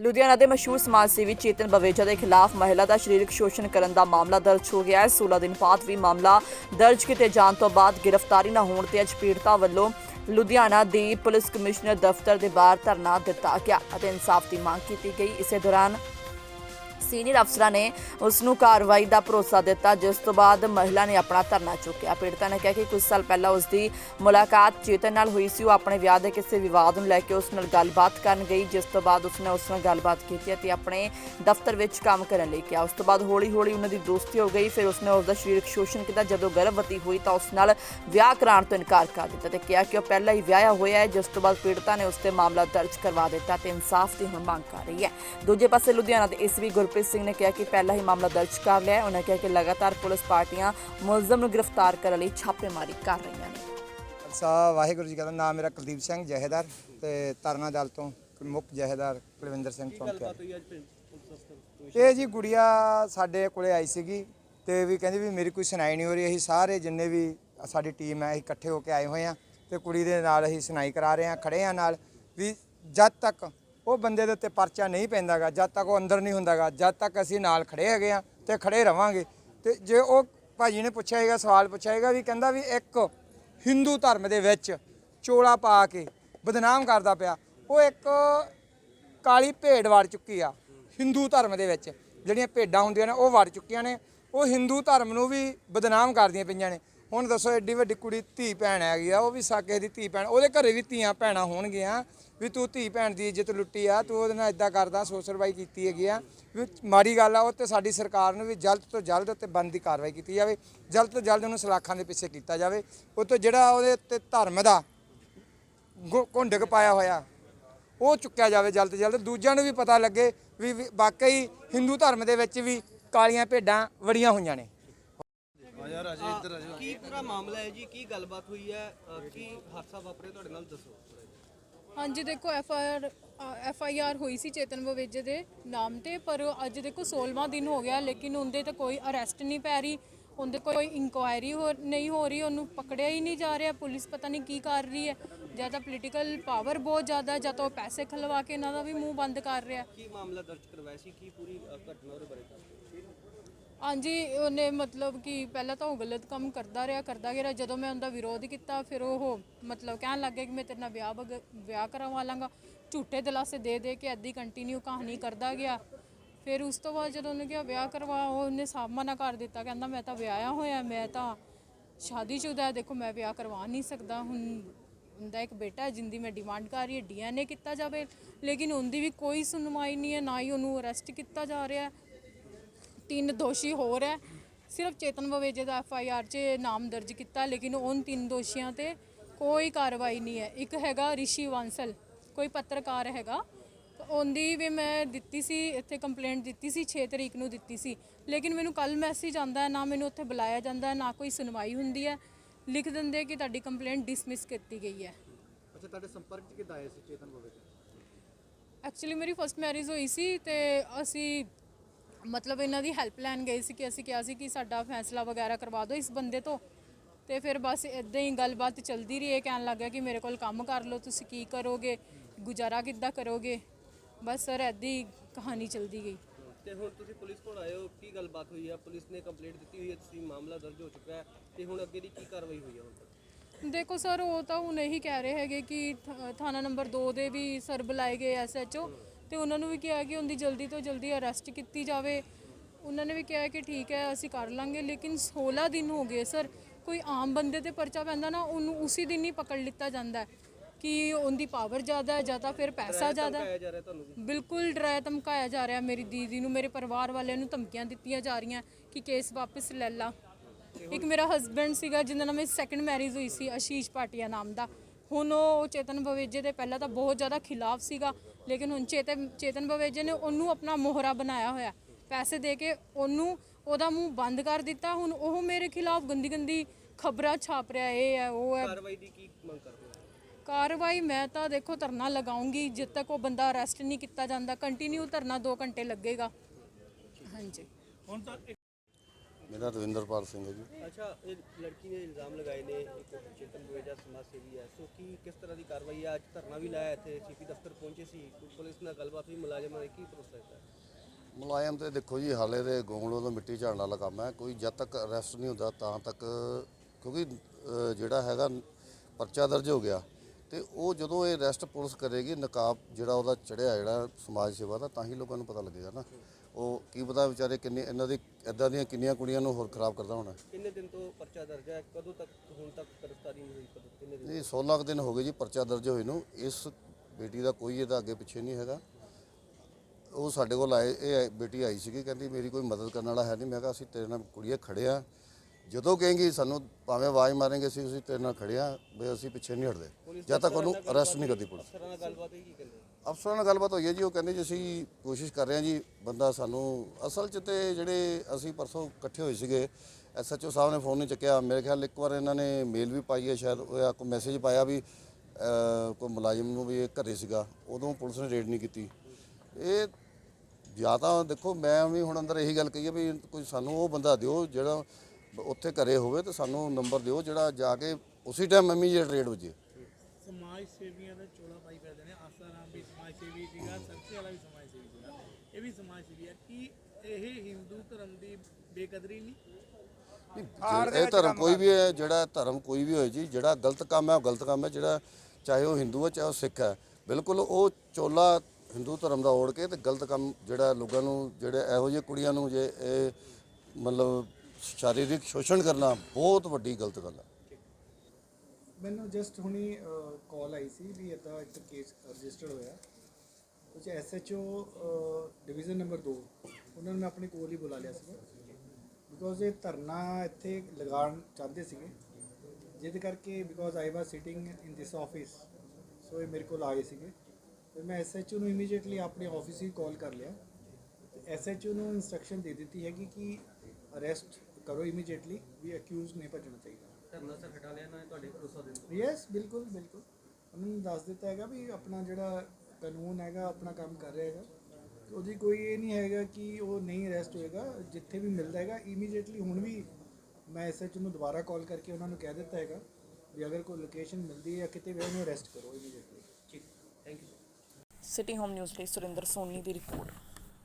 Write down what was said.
ਲੁਧਿਆਣਾ ਦੇ ਮਸ਼ਹੂਰ ਸਮਾਜ ਸੇਵੀ ਚੇਤਨ ਬਵੇਜਾ ਦੇ ਖਿਲਾਫ ਮਹਿਲਾ ਦਾ ਸਰੀਰਕ ਸ਼ੋਸ਼ਣ ਕਰਨ ਦਾ ਮਾਮਲਾ ਦਰਜ ਹੋ ਗਿਆ ਹੈ। 16 ਦਿਨ ਬਾਅਦ ਵੀ ਮਾਮਲਾ ਦਰਜ ਕੀਤੇ ਜਾਣ ਤੋਂ ਬਾਅਦ ਗ੍ਰਿਫਤਾਰੀ ਨਾ ਹੋਣ ਤੇ ਅੱਜ ਪੀੜਤਾ ਵੱਲੋਂ ਲੁਧਿਆਣਾ ਦੀ ਪੁਲਿਸ ਕਮਿਸ਼ਨਰ ਦਫ਼ਤਰ ਦੇ ਬਾਹਰ ਧਰਨਾ ਦਿੱਤਾ ਗਿਆ ਅਤੇ ਇਨਸਾਫ ਦੀ ਮੰਗ ਕੀਤੀ ਗਈ। ਇਸੇ ਦੌਰਾਨ ਸੀਨੀਅਰ ਅਫਸਰਾਂ ਨੇ ਉਸ ਨੂੰ ਕਾਰਵਾਈ ਦਾ ਭਰੋਸਾ ਦਿੱਤਾ, ਜਿਸ ਤੋਂ ਬਾਅਦ ਮਹਿਲਾ ਨੇ ਆਪਣਾ ਧਰਨਾ ਚੁੱਕਿਆ। ਪੀੜਤਾ ਨੇ ਕਿਹਾ ਕਿ ਕੁਝ ਸਾਲ ਪਹਿਲਾਂ ਉਸ ਦੀ ਮੁਲਾਕਾਤ ਚੇਤਨ ਨਾਲ ਹੋਈ ਸੀ। ਉਹ ਆਪਣੇ ਵਿਆਹ ਦੇ ਕਿਸੇ ਵਿਵਾਦ ਨੂੰ ਲੈ ਕੇ ਉਸ ਨਾਲ ਗੱਲਬਾਤ ਕਰਨ ਗਈ, ਜਿਸ ਤੋਂ ਬਾਅਦ ਉਸ ਨੇ ਉਸ ਨਾਲ ਗੱਲਬਾਤ ਕੀਤੀ ਅਤੇ ਆਪਣੇ ਦਫ਼ਤਰ ਵਿੱਚ ਕੰਮ ਕਰਨ ਲਈ ਕਿਹਾ। ਉਸ ਤੋਂ ਬਾਅਦ ਹੌਲੀ-ਹੌਲੀ ਉਹਨਾਂ ਦੀ ਦੋਸਤੀ ਹੋ ਗਈ। ਫਿਰ ਉਸ ਨੇ ਉਸ ਦਾ ਸਰੀਰਕ ਸ਼ੋਸ਼ਣ ਕੀਤਾ। ਜਦੋਂ ਗਰਭਵਤੀ ਹੋਈ ਤਾਂ ਉਸ ਨਾਲ ਵਿਆਹ ਕਰਾਉਣ ਤੋਂ ਇਨਕਾਰ ਕਰ ਦਿੱਤਾ ਤੇ ਕਿਹਾ ਕਿ ਉਹ ਪਹਿਲਾਂ ਹੀ ਵਿਆਹਿਆ ਹੋਇਆ ਹੈ, ਜਿਸ ਤੋਂ ਬਾਅਦ ਪੀੜਤਾ ਨੇ ਉਸ ਤੇ ਮਾਮਲਾ ਦਰਜ ਕਰਵਾ ਦਿੱਤਾ ਤੇ ਇਨਸਾਫ ਦੀ ਹੁਣ ਮੰਗ ਕਰ ਰਹੀ ਹੈ। ਦੂਜੇ ਪਾਸੇ ਲੁਧਿਆਣਾ ਦੇ ਐਸਵੀ ਗੁਰਪ੍ਰੀਤ ਸਿੰਘ ਨੇ ਕਿਹਾ ਕਿ ਪਹਿਲਾਂ ਹੀ ਮਾਮਲਾ ਦਰਜ ਕਰ ਲਿਆ ਹੈ। ਉਹਨਾਂ ਕਿਹਾ ਕਿ ਲਗਾਤਾਰ ਪੁਲਿਸ ਪਾਰਟੀਆਂ ਮੁਲਜ਼ਮ ਨੂੰ ਗ੍ਰਿਫਤਾਰ ਕਰਨ ਲਈ ਛਾਪੇਮਾਰੀ ਕਰ ਰਹੀਆਂ ਨੇ। ਖਾਲਸਾ ਵਾਹਿਗੁਰੂ ਜੀ ਕਾ ਨਾਮ ਮੇਰਾ ਕੁਲਦੀਪ ਸਿੰਘ ਜਹੇਦਾਰ ਤੇ ਤਰਨਾ ਦਲ ਤੋਂ ਮੁੱਖ ਜਹੇਦਾਰ ਕੁਲਵਿੰਦਰ ਸਿੰਘ ਚੌਂਕੀਆ ਇਹ ਜੀ ਗੁੜੀਆ ਸਾਡੇ ਕੋਲੇ ਆਈ ਸੀਗੀ ਤੇ ਵੀ ਕਹਿੰਦੀ ਵੀ ਮੇਰੀ ਕੋਈ ਸੁਣਾਈ ਨਹੀਂ ਹੋ ਰਹੀ, ਅਸੀਂ ਸਾਰੇ ਜਿੰਨੇ ਵੀ ਸਾਡੀ ਟੀਮ ਹੈ, ਅਸੀਂ ਇਕੱਠੇ ਹੋ ਕੇ ਆਏ ਹੋਏ ਆ ਤੇ ਕੁੜੀ ਦੇ ਨਾਲ ਅਸੀਂ ਸੁਣਾਈ ਕਰਾ ਰਹੇ ਆ ਖੜੇ ਆ ਨਾਲ ਵੀ ਜਦ ਤੱਕ ਉਹ ਬੰਦੇ ਦੇ ਉੱਤੇ ਪਰਚਾ ਨਹੀਂ ਪੈਂਦਾਗਾ, ਜਦ ਤੱਕ ਉਹ ਅੰਦਰ ਨਹੀਂ ਹੁੰਦਾਗਾ, ਜਦ ਤੱਕ ਅਸੀਂ ਨਾਲ ਖੜੇ ਹੈਗੇ ਆ ਤੇ ਖੜੇ ਰਵਾਂਗੇ। ਤੇ ਜੇ ਉਹ ਭਾਜੀ ਨੇ ਪੁੱਛਿਆ ਹੈਗਾ ਸਵਾਲ ਪੁੱਛਿਆ ਹੈਗਾ ਵੀ ਕਹਿੰਦਾ ਵੀ ਇੱਕ ਹਿੰਦੂ ਧਰਮ ਦੇ ਵਿੱਚ ਚੋਲਾ ਪਾ ਕੇ ਬਦਨਾਮ ਕਰਦਾ ਪਿਆ, ਉਹ ਇੱਕ ਕਾਲੀ ਭੇਡ ਵੜ ਚੁੱਕੀ ਆ, ਹਿੰਦੂ ਧਰਮ ਦੇ ਵਿੱਚ। ਜਿਹੜੀਆਂ ਭੇਡਾਂ ਹੁੰਦੀਆਂ ਨੇ, ਉਹ ਵੜ ਚੁੱਕੀਆਂ ਨੇ। ਉਹ ਹਿੰਦੂ ਧਰਮ ਨੂੰ ਵੀ ਬਦਨਾਮ ਕਰਦੀਆਂ ਪਈਆਂ ਨੇ। ਹੁਣ ਦੱਸੋ ਐਡੀ ਵੱਡੀ ਕੁੜੀ ਧੀ ਭੈਣ ਹੈਗੀ ਆ, ਉਹ ਵੀ ਸਾਕੇ ਦੀ ਧੀ ਭੈਣ, ਉਹਦੇ ਘਰੇ ਵੀ ਧੀਆਂ ਭੈਣਾਂ ਹੋਣਗੀਆਂ। ਵੀ ਤੂੰ ਧੀ ਭੈਣ ਦੀ ਇੱਜ਼ਤ ਲੁੱਟੀ ਆ, ਤੂੰ ਉਹਦੇ ਨਾਲ ਇਦਾਂ ਕਰਦਾ ਸੋਸਰਬਾਈ ਕੀਤੀ ਹੈਗੀ ਆ। ਵੀ ਮਾੜੀ ਗੱਲ ਆ, ਉਹ ਤੇ ਸਾਡੀ ਸਰਕਾਰ ਨੂੰ ਵੀ ਜਲਦ ਤੋਂ ਜਲਦ ਉੱਤੇ ਬੰਦ ਦੀ ਕਾਰਵਾਈ ਕੀਤੀ ਜਾਵੇ, ਜਲਦ ਤੋਂ ਜਲਦ ਉਹਨੂੰ ਸਲਾਖਾਂ ਦੇ ਪਿੱਛੇ ਕੀਤਾ ਜਾਵੇ। ਉਹ ਤੋਂ ਜਿਹੜਾ ਉਹਦੇ ਉੱਤੇ ਧਰਮ ਦਾ ਗੁ- ਘੁੰਡਕ ਪਾਇਆ ਹੋਇਆ, ਉਹ ਚੁੱਕਿਆ ਜਾਵੇ ਜਲਦ ਤੋਂ ਜਲਦ। ਦੂਜਿਆਂ ਨੂੰ ਵੀ ਪਤਾ ਲੱਗੇ ਵੀ ਵੀ ਵਾਕਈ ਹਿੰਦੂ ਧਰਮ ਦੇ ਵਿੱਚ ਵੀ ਕਾਲੀਆਂ ਭੇਡਾਂ ਵੜੀਆਂ ਹੋਈਆਂ ਨੇ। ਕੀ ਪੂਰਾ ਮਾਮਲਾ ਹੈ ਜੀ? ਕੀ ਗੱਲਬਾਤ ਹੋਈ ਹੈ? ਅ, ਕੀ ਹਾਦਸਾ ਵਾਪਰਿਆ ਤੁਹਾਡੇ ਨਾਲ? ਦੱਸੋ। ਹਾਂਜੀ ਦੇਖੋ F I R F I R ਹੋਈ ਸੀ ਚੇਤਨ ਬਵੇਜੇ ਦੇ ਨਾਮ ਤੇ ਪਰ ਅੱਜ ਦੇਖੋ 16ਵਾਂ ਦਿਨ ਹੋ ਗਿਆ ਲੇਕਿਨ ਉਹਦੇ ਤੇ ਕੋਈ ਅਰੈਸਟ ਨਹੀਂ ਪੈ ਰਹੀ ਉਹਦੇ ਕੋਈ ਇਨਕੁਆਇਰੀ ਹੋ ਨਹੀਂ ਹੋ ਰਹੀ ਉਹਨੂੰ ਪਕੜਿਆ ਹੀ ਨਹੀਂ ਜਾ ਰਿਹਾ ਪੁਲਿਸ ਪਤਾ ਨਹੀਂ ਕੀ ਕਰ ਰਹੀ ਹੈ। ਜਾਂ ਤਾਂ ਪੋਲੀਟੀਕਲ ਪਾਵਰ ਬਹੁਤ ਜ਼ਿਆਦਾ ਹੈ, ਜਾਂ ਤਾਂ ਉਹ ਪੈਸੇ ਖਲਵਾ ਕੇ ਇਹਨਾਂ ਦਾ ਵੀ ਮੂੰਹ ਬੰਦ ਕਰ ਰਿਹਾ। ਕੀ ਮਾਮਲਾ ਦਰਜ ਕਰਵਾਇਆ ਸੀ? ਕੀ ਪੂਰੀ ਅ, ਘਟਨਾ ਉਹਦੇ ਬਾਰੇ ਦੱਸੋ। ਹਾਂਜੀ, ਉਹਨੇ ਮਤਲਬ ਕਿ ਪਹਿਲਾਂ ਤਾਂ ਉਹ ਗਲਤ ਕੰਮ ਕਰਦਾ ਰਿਹਾ, ਕਰਦਾ ਗਿਆ ਜਦੋਂ ਮੈਂ ਉਹਦਾ ਵਿਰੋਧ ਕੀਤਾ, ਫਿਰ ਉਹ ਮਤਲਬ ਕਹਿਣ ਲੱਗ ਗਿਆ ਕਿ ਮੈਂ ਤੇਰੇ ਨਾਲ ਵਿਆਹ ਵਗ- ਵਿਆਹ ਕਰਵਾ ਲਾਂਗਾ। ਝੂਠੇ ਦਿਲਾਸੇ ਦੇ ਦੇ ਕੇ ਐਦੀ ਕੰਟੀਨਿਊ ਕਹਾਣੀ ਕਰਦਾ ਗਿਆ। ਫਿਰ ਉਸ ਤੋਂ ਬਾਅਦ ਜਦੋਂ ਉਹਨੇ ਕਿਹਾ ਵਿਆਹ ਕਰਵਾ ਉਹਨੇ ਸਾਫ਼ ਮਨਾ ਕਰ ਦਿੱਤਾ। ਕਹਿੰਦਾ, ਮੈਂ ਤਾਂ ਵਿਆਹਿਆ ਹੋਇਆ, ਮੈਂ ਤਾਂ ਸ਼ਾਦੀशुदा ਹੈ। ਦੇਖੋ, ਮੈਂ ਵਿਆਹ ਕਰਵਾ ਨਹੀਂ ਸਕਦਾ। ਹੁਣ ਹੁੰਦਾ ਇੱਕ ਬੇਟਾ ਹੈ, ਜਿੰਦੀ ਮੈਂ ਡਿਮਾਂਡ ਕਰ ਰਹੀ ਹੈ ਡੀਐਨਏ ਕੀਤਾ ਜਾਵੇ। ਲੇਕਿਨ ਉਹਦੀ ਵੀ ਕੋਈ ਸੁਣਵਾਈ ਨਹੀਂ ਹੈ, ਨਾ ਹੀ ਉਹਨੂੰ ਅਰੈਸਟ ਕੀਤਾ ਜਾ ਰਿਹਾ ਹੈ। ਤਿੰਨ ਦੋਸ਼ੀ ਹੋਰ ਹੈ। ਸਿਰਫ ਚੇਤਨ ਬਵੇਜੇ ਦਾ ਐਫ ਆਈ ਆਰ 'ਚ ਨਾਮ ਦਰਜ ਕੀਤਾ ਲੇਕਿਨ ਉਨ ਤਿੰਨ ਦੋਸ਼ੀਆਂ ਤੇ ਕੋਈ ਕਾਰਵਾਈ ਨਹੀਂ ਹੈ। ਇੱਕ ਹੈਗਾ ਰਿਸ਼ੀ ਵਾਂਸਲ ਕੋਈ ਪੱਤਰਕਾਰ ਹੈਗਾ। ਉਹਦੀ ਵੀ ਮੈਂ ਦਿੱਤੀ ਸੀ ਇੱਥੇ ਕੰਪਲੇਂਟ ਦਿੱਤੀ ਸੀ 6 ਤਰੀਕ ਨੂੰ ਦਿੱਤੀ ਸੀ। ਲੇਕਿਨ ਮੈਨੂੰ ਕੱਲ ਮੈਸੇਜ ਆਂਦਾ ਹੈ ਨਾ ਮੈਨੂੰ ਉੱਥੇ ਬੁਲਾਇਆ ਜਾਂਦਾ ਹੈ ਨਾ ਕੋਈ ਸੁਣਵਾਈ ਹੁੰਦੀ ਹੈ। ਲਿਖ ਦਿੰਦੇ ਕਿ ਤੁਹਾਡੀ ਕੰਪਲੇਂਟ ਡਿਸਮਿਸ ਕੀਤੀ ਗਈ ਹੈ। ਅੱਛਾ ਤੁਹਾਡੇ ਸੰਪਰਕ ਚ ਕਿਦਾਂ ਆਏ ਸੀ ਚੇਤਨ ਬੋਵੇ ਐਕਚੁਅਲੀ ਮੇਰੀ ਫਸਟ ਮੈਰਿਜ ਹੋਈ ਸੀ ਤੇ ਅਸੀਂ ਮਤਲਬ ਇਹਨਾਂ ਦੀ ਹੈਲਪ ਲੈਣ ਗਏ ਸੀ ਕਿ ਅਸੀਂ ਕਿਹਾ ਸੀ ਕਿ ਸਾਡਾ ਫੈਸਲਾ ਵਗੈਰਾ ਕਰਵਾ ਦਿਓ ਇਸ ਬੰਦੇ ਤੋਂ। ਤੇ ਫਿਰ ਬਸ ਇਦਾਂ ਹੀ ਗੱਲਬਾਤ ਚੱਲਦੀ ਰਹੀ ਇਹ ਕਹਿਣ ਲੱਗਾ ਕਿ ਮੇਰੇ ਕੋਲ ਕੰਮ ਕਰ ਲਓ ਤੁਸੀਂ ਕੀ ਕਰੋਗੇ ਗੁਜ਼ਾਰਾ ਕਿੱਦਾਂ ਕਰੋਗੇ? ਬਸ ਸਰ ਐਦਾਂ ਹੀ ਕਹਾਣੀ ਚੱਲਦੀ ਗਈ। ਤੇ ਹੁਣ ਤੁਸੀਂ ਪੁਲਿਸ ਕੋਲ ਆਏ ਹੋ ਕੀ ਗੱਲਬਾਤ ਹੋਈ ਹੈ ਪੁਲਿਸ ਨੇ ਕੰਪਲੇਂਟ ਦਿੱਤੀ ਹੋਈ ਹੈ ਤੁਸੀਂ ਮਾਮਲਾ ਦਰਜ ਹੋ ਚੁੱਕਾ ਹੈ ਤੇ ਹੁਣ ਅੱਗੇ ਦੀ ਕੀ ਕਾਰਵਾਈ ਹੋਈ ਹੈ ਹੁਣ ਤੱਕ? ਦੇਖੋ ਸਰ ਉਹ ਤਾਂ ਹੁਣ ਇਹੀ ਕਹਿ ਰਹੇ ਹੈਗੇ ਕਿ ਥਾਣਾ ਨੰਬਰ 2 ਦੇ ਵੀ ਸਰ ਬੁਲਾਏ ਗਏ ਐਸਐਚਓ ਤੇ ਉਹਨਾਂ ਨੂੰ ਵੀ ਕਿਹਾ ਕਿ ਉਹਦੀ ਜਲਦੀ ਤੋਂ ਜਲਦੀ ਅਰੈਸਟ ਕੀਤੀ ਜਾਵੇ। ਉਹਨਾਂ ਨੇ ਵੀ ਕਿਹਾ ਕਿ ਠੀਕ ਹੈ ਅਸੀਂ ਕਰ ਲਾਂਗੇ ਲੇਕਿਨ 16 ਦਿਨ ਹੋ ਗਏ ਸਰ। ਕੋਈ ਆਮ ਬੰਦੇ ਤੇ ਪਰਚਾ ਪੈਂਦਾ ਨਾ ਉਹਨੂੰ ਉਸੇ ਦਿਨ ਹੀ ਪਕੜ ਲਿੱਤਾ ਜਾਂਦਾ ਹੈ ਕਿ ਉਹਦੀ ਪਾਵਰ ਜ਼ਿਆਦਾ ਹੈ ਜਾਂ ਤਾਂ ਫਿਰ ਪੈਸਾ ਜ਼ਿਆਦਾ ਹੈ। ਬਿਲਕੁਲ ਡਰਾਇਆ ਧਮਕਾਇਆ ਜਾ ਰਿਹਾ ਮੇਰੀ ਦੀਦੀ ਨੂੰ ਮੇਰੇ ਪਰਿਵਾਰ ਵਾਲਿਆਂ ਨੂੰ ਧਮਕੀਆਂ ਦਿੱਤੀਆਂ ਜਾ ਰਹੀਆਂ ਕਿ ਕੇਸ ਵਾਪਸ ਲੈ ਲਾ। ਇੱਕ ਮੇਰਾ ਹਸਬੰਡ ਸੀਗਾ ਜਿਹਦਾ ਨਾਮ ਮੇਰੀ ਸੈਕੰਡ ਮੈਰਿਜ ਹੋਈ ਸੀ ਆਸ਼ੀਸ਼ ਪਾਟਿਆ ਨਾਮ ਦਾ। ਹੁਣ ਉਹ ਚੇਤਨ ਬਵੇਜੇ ਦੇ ਪਹਿਲਾਂ ਤਾਂ ਬਹੁਤ ਜ਼ਿਆਦਾ ਖਿਲਾਫ ਸੀਗਾ ਲੇਕਿਨ ਹੁਣ ਚੇਤਨ ਚੇਤਨ ਬਵੇਜੇ ਨੇ ਉਹਨੂੰ ਆਪਣਾ ਮੋਹਰਾ ਬਣਾਇਆ ਹੋਇਆ। ਪੈਸੇ ਦੇ ਕੇ ਉਹਨੂੰ ਉਹਦਾ ਮੂੰਹ ਬੰਦ ਕਰ ਦਿੱਤਾ ਹੁਣ ਉਹ ਮੇਰੇ ਖਿਲਾਫ ਗੰਦੀ ਗੰਦੀ ਖਬਰਾਂ ਛਾਪ ਰਿਹਾ ਇਹ ਹੈ ਉਹ ਹੈ। ਕਾਰਵਾਈ ਦੀ ਕੀ ਮੰਗ ਕਰਦੇ ਹੋ? ਕਾਰਵਾਈ ਮੈਂ ਤਾਂ ਦੇਖੋ ਧਰਨਾ ਲਗਾਉਂਗੀ ਜਦ ਤੱਕ ਉਹ ਬੰਦਾ ਅਰੈਸਟ ਨਹੀਂ ਕੀਤਾ ਜਾਂਦਾ ਕੰਟੀਨਿਊ ਧਰਨਾ 2 ਘੰਟੇ ਲੱਗੇਗਾ। ਹਾਂਜੀ। ਮੇਰਾ ਰਵਿੰਦਰਪਾਲ ਸਿੰਘ ਹੈ ਜੀ। ਅੱਛਾ ਇਹ ਲੜਕੀ ਨੇ ਇਲਜ਼ਾਮ ਲਗਾਏ ਨੇ ਇੱਕ ਚੇਤਨ ਬਵੇਜਾ ਸਮਾਜ ਸੇਵੀ ਹੈ। ਸੋ ਕੀ ਕਿਸ ਤਰ੍ਹਾਂ ਦੀ ਕਾਰਵਾਈ ਹੈ? ਅੱਜ ਧਰਨਾ ਵੀ ਲਾਇਆ ਇੱਥੇ ਸੀਪੀ ਦਫ਼ਤਰ ਪਹੁੰਚੇ ਸੀ। ਪੁਲਿਸ ਨਾਲ ਗੱਲਬਾਤ ਹੋਈ ਮੁਲਾਜ਼ਮਾਂ ਦੀ ਕੀ ਪ੍ਰੋਸੈਸ ਹੈ ਮੁਲਾਇਮ ਤੇ ਦੇਖੋ ਜੀ ਹਾਲੇ ਦੇ ਗੋਂਗਲੋ ਤੋਂ ਮਿੱਟੀ ਝਾੜਨ ਵਾਲਾ ਕੰਮ ਹੈ। ਕੋਈ ਜਦ ਤੱਕ ਅਰੈਸਟ ਨਹੀਂ ਹੁੰਦਾ ਤਾਂ ਤੱਕ ਕਿਉਂਕਿ ਅ, ਜਿਹੜਾ ਹੈਗਾ ਪਰਚਾ ਦਰਜ ਹੋ ਗਿਆ। ਤੇ ਉਹ ਜਦੋਂ ਇਹ ਅਰੈਸਟ ਪੁਲਿਸ ਕਰੇਗੀ ਨਕਾਬ ਜਿਹੜਾ ਉਹਦਾ ਚੜਿਆ ਜਿਹੜਾ ਸਮਾਜ ਸੇਵਾ ਦਾ ਤਾਂ ਹੀ ਲੋਕਾਂ ਨੂੰ ਪਤਾ ਲੱਗੇਗਾ ਨਾ। ਉਹ ਕੀ ਪਤਾ ਵਿਚਾਰੇ ਕਿੰਨੇ ਇਹਨਾਂ ਦੀ ਇਦਾਂ ਦੀਆਂ ਕਿੰਨੀਆਂ ਕੁੜੀਆਂ ਨੂੰ ਹੋਰ ਖਰਾਬ ਕਰਦਾ ਹੋਣਾ। ਕਿੰਨੇ ਦਿਨ ਤੋਂ ਪਰਚਾ ਦਰਜ ਹੈ? ਕਦੋਂ ਤੱਕ ਹੁਣ ਤੱਕ ਗ੍ਰਿਫਤਾਰੀ ਨਹੀਂ ਹੋਈ ਕਦੋਂ ਕਿੰਨੇ ਦਿਨ? ਇਹ 16 ਕੁ ਦਿਨ ਹੋ ਗਏ ਜੀ ਪਰਚਾ ਦਰਜ ਹੋਏ ਨੂੰ। ਇਸ ਬੇਟੀ ਦਾ ਕੋਈ ਇਹਦਾ ਅੱਗੇ ਪਿੱਛੇ ਨਹੀਂ ਹੈਗਾ। ਉਹ ਸਾਡੇ ਕੋਲ ਆਏ ਇਹ ਬੇਟੀ ਆਈ ਸੀਗੀ ਕਹਿੰਦੀ ਮੇਰੀ ਕੋਈ ਮਦਦ ਕਰਨ ਵਾਲਾ ਹੈ ਨਹੀਂ। ਮੈਂ ਕਿਹਾ ਅਸੀਂ ਤੇਰੇ ਨਾਲ ਕੁੜੀਏ ਖੜੇ ਆ। ਜਦੋਂ ਕਹੇਂਗੀ ਸਾਨੂੰ ਭਾਵੇਂ ਆਵਾਜ਼ ਮਾਰਾਂਗੇ ਅਸੀਂ ਅਸੀਂ ਤੇਰੇ ਨਾਲ ਖੜੇ ਆ ਵੀ ਅਸੀਂ ਪਿੱਛੇ ਨਹੀਂ ਹਟਦੇ। ਜਦ ਤੱਕ ਉਹਨੂੰ ਅਰੈਸਟ ਨਹੀਂ ਕਰਦੀ ਪੁਲਿਸ। ਅਫਸਰਾਂ ਨਾਲ ਗੱਲਬਾਤ ਹੋਈ ਹੈ ਜੀ ਉਹ ਕਹਿੰਦੇ ਜੀ ਅਸੀਂ ਕੋਸ਼ਿਸ਼ ਕਰ ਰਹੇ ਹਾਂ ਜੀ ਬੰਦਾ ਸਾਨੂੰ ਅਸਲ 'ਚ ਤੇ ਜਿਹੜੇ ਅਸੀਂ ਪਰਸੋਂ ਇਕੱਠੇ ਹੋਏ ਸੀਗੇ ਐਸਐਚਓ ਸਾਹਿਬ ਨੇ ਫੋਨ ਨਹੀਂ ਚੱਕਿਆ। ਮੇਰੇ ਖਿਆਲ ਇੱਕ ਵਾਰ ਇਹਨਾਂ ਨੇ ਮੇਲ ਵੀ ਪਾਈ ਹੈ ਸ਼ਾਇਦ ਉਹ ਕੋਈ ਮੈਸੇਜ ਪਾਇਆ ਵੀ ਅਹ, ਕੋਈ ਮੁਲਾਜ਼ਮ ਨੂੰ ਵੀ ਇਹ ਘਰੇ ਸੀਗਾ ਉਦੋਂ ਪੁਲਿਸ ਨੇ ਰੇਡ ਨਹੀਂ ਕੀਤੀ। ਇਹ ਜਾਂ ਤਾਂ ਦੇਖੋ ਮੈਂ ਵੀ ਹੁਣ ਅੰਦਰ ਇਹੀ ਗੱਲ ਕਹੀ ਹੈ ਵੀ ਕੋਈ ਸਾਨੂੰ ਉਹ ਬੰਦਾ ਦਿਓ ਜਿਹੜਾ ਉੱਥੇ ਘਰੇ ਹੋਵੇ ਤੇ ਸਾਨੂੰ ਨੰਬਰ ਦਿਓ ਜਿਹੜਾ ਜਾ ਕੇ ਉਸੇ ਟਾਈਮ ਇਮੀਡੀਏਟ ਰੇਡ ਵਜੇ। ਸਮਾਜ ਸੇਵੀਆਂ ਦਾ ਚੋਲਾ ਪਾਈ ਫਿਰਦੇ ਨੇ। ਸਮਾਜ ਸੇਵੀ ਸੀਗਾ ਸਰਸੇ ਵਾਲਾ ਵੀ ਸਮਾਜ ਸੇਵੀ ਸੀਗਾ। ਇਹ ਵੀ ਸਮਾਜ ਸੇਵੀ ਹੈ ਕੀ ਇਹ ਹਿੰਦੂ ਧਰਮ ਦੀ ਬੇਕਦਰੀ ਨਹੀਂ? ਇਹ ਧਰਮ ਕੋਈ ਵੀ ਹੈ ਜਿਹੜਾ ਧਰਮ ਕੋਈ ਵੀ ਹੋਏ ਜੀ ਜਿਹੜਾ ਗਲਤ ਕੰਮ ਹੈ ਉਹ ਗਲਤ ਕੰਮ ਹੈ ਜਿਹੜਾ ਚਾਹੇ ਉਹ ਹਿੰਦੂ ਹੈ ਚਾਹੇ ਉਹ ਸਿੱਖ ਹੈ। ਬਿਲਕੁਲ ਉਹ ਚੋਲਾ ਹਿੰਦੂ ਧਰਮ ਦਾ ਓੜ ਕੇ ਤੇ ਗਲਤ ਕੰਮ ਜਿਹੜਾ ਲੋਕਾਂ ਨੂੰ ਜਿਹੜੇ ਇਹੋ ਜਿਹੇ ਕੁੜੀਆਂ ਨੂੰ ਜੇ ਇਹ ਮਤਲਬ ਸ਼ਾਰੀਰਿਕ ਸ਼ੋਸ਼ਣ ਕਰਨਾ ਬਹੁਤ ਵੱਡੀ ਗਲਤ ਗੱਲ ਹੈ। ਮੈਨੂੰ ਜਸਟ ਹੁਣੀ ਕਾਲ ਆਈ ਸੀ ਵੀ ਇੱਦਾਂ ਇੱਕ ਕੇਸ ਰਜਿਸਟਰਡ ਹੋਇਆ। ਕੁਝ ਐਸਐਚਓ ਡਿਵੀਜ਼ਨ ਨੰਬਰ 2 ਉਹਨਾਂ ਨੂੰ ਮੈਂ ਆਪਣੇ ਕੋਲ ਹੀ ਬੁਲਾ ਲਿਆ ਸੀ ਬਿਕੋਜ਼ ਇਹ ਧਰਨਾ ਇੱਥੇ ਲਗਾਉਣ ਚਾਹੁੰਦੇ ਸੀਗੇ। ਜਿਹਦੇ ਕਰਕੇ because I was sitting in this office so ਇਹ ਮੇਰੇ ਕੋਲ ਆ ਗਏ ਸੀਗੇ। ਫਿਰ ਮੈਂ ਐਸਐਚਓ ਨੂੰ ਇਮੀਡੀਏਟਲੀ ਆਪਣੇ ਆਫਿਸ ਹੀ ਕਾਲ ਕਰ ਲਿਆ। ਐਸਐਚਓ ਨੂੰ ਇਨਸਟਰਕਸ਼ਨ ਦੇ ਦਿੱਤੀ ਹੈਗੀ ਕਿ ਅਰੈਸਟ ਕਰੋ ਇਮੀਡੀਏਟਲੀ ਵੀ ਅਕਿਊਜ਼ ਨਹੀਂ ਭੱਜਣਾ ਚਾਹੀਦਾ। ਧਰਨਾ ਸਰ ਹਟਾ ਲਿਆ ਨਾ ਤੁਹਾਡੇ ਭਰੋਸਾ ਯੈਸ ਬਿਲਕੁਲ ਬਿਲਕੁਲ। ਉਹਨਾਂ ਨੂੰ ਦੱਸ ਦਿੱਤਾ ਹੈਗਾ ਵੀ ਆਪਣਾ ਜਿਹੜਾ ਕਾਨੂੰਨ ਹੈਗਾ, ਆਪਣਾ ਕੰਮ ਕਰ ਰਿਹਾ ਹੈਗਾ। ਉਹਦੀ ਕੋਈ ਇਹ ਨਹੀਂ ਹੈਗਾ ਕਿ ਉਹ ਨਹੀਂ ਅਰੈਸਟ ਹੋਏਗਾ, ਜਿੱਥੇ ਵੀ ਮਿਲਦਾ ਹੈਗਾ ਇਮੀਡੀਏਟਲੀ ਹੁਣ ਵੀ ਮੈਂ ਐਸਐਚ ਨੂੰ ਦੁਬਾਰਾ ਕਾਲ ਕਰਕੇ ਉਹਨਾਂ ਨੂੰ ਕਹਿ ਦਿੱਤਾ ਹੈਗਾ ਵੀ ਅਗਰ ਕੋਈ ਲੋਕੇਸ਼ਨ ਮਿਲਦੀ ਹੈ ਜਾਂ ਕਿਤੇ ਵੀ ਉਹਨੂੰ ਅਰੈਸਟ ਕਰੋ ਇਮੀਡੀਏਟਲੀ ਠੀਕ thank you city home news ਲਈ ਸੁਰਿੰਦਰ ਸੋਨੀ ਦੀ ਰਿਪੋਰਟ